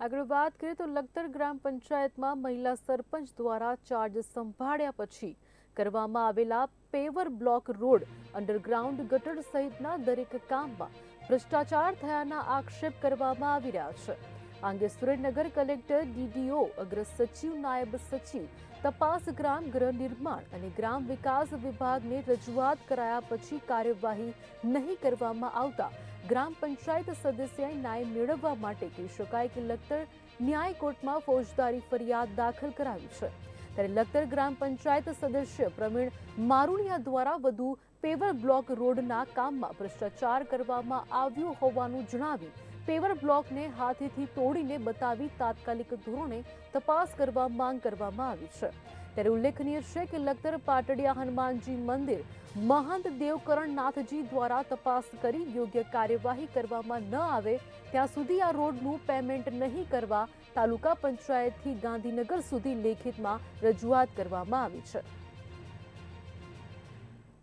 આગળ વાત કરીએ તો લખતર ગ્રામ પંચાયતમાં મહિલા સરપંચ દ્વારા ચાર્જ સંભાળ્યા પછી કરવામાં આવેલા પેવર બ્લોક રોડ અંડરગ્રાઉન્ડ ગટર સહિતના દરેક કામમાં ભ્રષ્ટાચાર થયાના આક્ષેપ કરવામાં આવી રહ્યા છે. આ સુરેન્દ્રનગર કલેક્ટર ડીડીઓ, અગ્ર સચિવ, નાયબ સચિવ, તપાસ ગ્રામ ગૃહ નિર્માણ અને ગ્રામ વિકાસ વિભાગને રજૂઆત કરાયા પછી કાર્યવાહી નહીં કરવામાં આવતા ગ્રામ પંચાયત સદસ્ય ન્યાય મેળવવા માટે કહી શકાય કે લખતર ન્યાય કોર્ટમાં ફોજદારી ફરિયાદ દાખલ કરાવી છે. ત્યારે લખતર ગ્રામ પંચાયત સદસ્ય પ્રવીણ મારુણિયા દ્વારા વધુ પેવર બ્લોક રોડના કામમાં ભ્રષ્ટાચાર કરવામાં આવ્યો હોવાનું જણાવી પેવર બ્લોકને હાથેથી તોડીને બતાવી તાત્કાલિક ધોરણે તપાસ કરવા માંગ કરવામાં આવી છે. ત્યારે ઉલ્લેખનીય છે કે લખતર પાટડિયા હનુમાનજી મંદિર મહંત દેવકરણનાથજી દ્વારા તપાસ કરી યોગ્ય કાર્યવાહી કરવામાં ન આવે, ત્યાં સુધી આ રોડનું પેમેન્ટ નહીં કરવા તાલુકા પંચાયતથી ગાંધીનગર સુધી લેખિતમાં રજૂઆત કરવામાં આવી છે.